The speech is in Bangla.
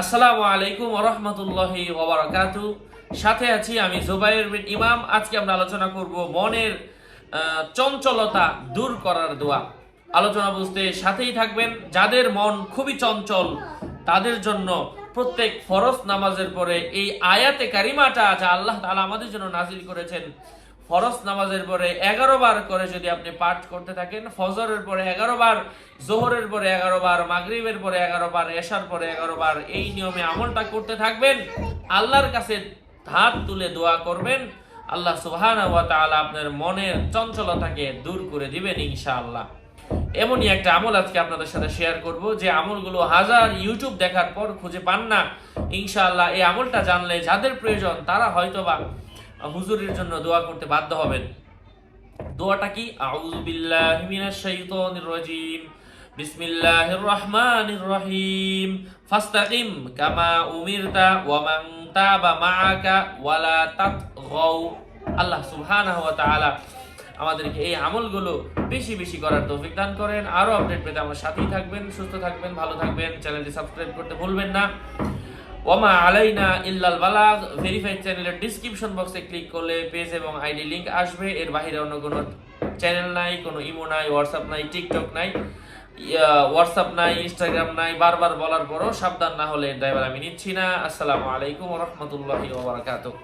আসসালামু আলাইকুম রহমতুল্লাহি ওবরাকাতু সাথে আছি আমি জুবাইর বিন ইমাম। আজকে আমরা আলোচনা করব মনের চঞ্চলতা দূর করার দোয়া। আলোচনা বুঝতে সাথেই থাকবেন। যাদের মন খুবই চঞ্চল, তাদের জন্য প্রত্যেক ফরজ নামাজের পরে এই আয়াতে কারিমাটা যা আল্লাহ তাআলা আমাদের জন্য নাজিল করেছেন ফরজ নামাজের পরে এগারো বার করে যদি আপনি পাঠ করতে থাকেন, ফজরের পরে এগারো বার, জোহরের পরে এগারো বার, মাগরিবের পরে এগারো বার, এশার পরে এগারো বার এই নিয়মে আমলটা করতে থাকবেন। আল্লাহর কাছে হাত তুলে দোয়া করবেন। আল্লাহ তাআলা আপনার মনের চঞ্চলতাকে দূর করে দিবেন ইনশাআল্লাহ। এমনই একটা আমল আজকে আপনাদের সাথে শেয়ার করব, যে আমলগুলো হাজার ইউটিউব দেখার পর খুঁজে পান না। ইনশাআল্লাহ এই আমলটা জানলে যাদের প্রয়োজন তারা হয়তোবা হুজুরের জন্য দোয়া করতে বাধ্য হবেন। দোয়াটা কি? আউযু বিল্লাহি মিনাশ শাইতানির রাজিম। বিসমিল্লাহির রহমানির রহিম। ফাস্তাকিম কামা উমিরতা ওয়া মান তাবা মাআকা ওয়ালা তাতগাউ। আল্লাহ সুবহানাহু ওয়া তাআলা আমাদেরকে এই আমলগুলো বেশি বেশি করার তৌফিক দান করেন। আরও আপডেট পেতে আমার সাথেই থাকবেন, সুস্থ থাকবেন, ভালো থাকবেন। চ্যানেলটি সাবস্ক্রাইব করতে ভুলবেন না। ওমা আলাইনা ইল্লাল বালাগ ভেরিফাইড চ্যানেলের ডিসক্রিপশন বক্সে ক্লিক করলে পেজ এবং আইডি লিঙ্ক আসবে। এর বাইরে অন্য কোনো চ্যানেল নাই, কোনো ইমো নাই হোয়াটসঅ্যাপ নাই টিকটক নাই হোয়াটসঅ্যাপ নাই ইনস্টাগ্রাম নাই, বারবার বলার পরও সাবধান না হলে ড্রাইভার আমি নিচ্ছি না। আসসালামু আলাইকুম রহমতুল্লাহি ওবরাকাতুহ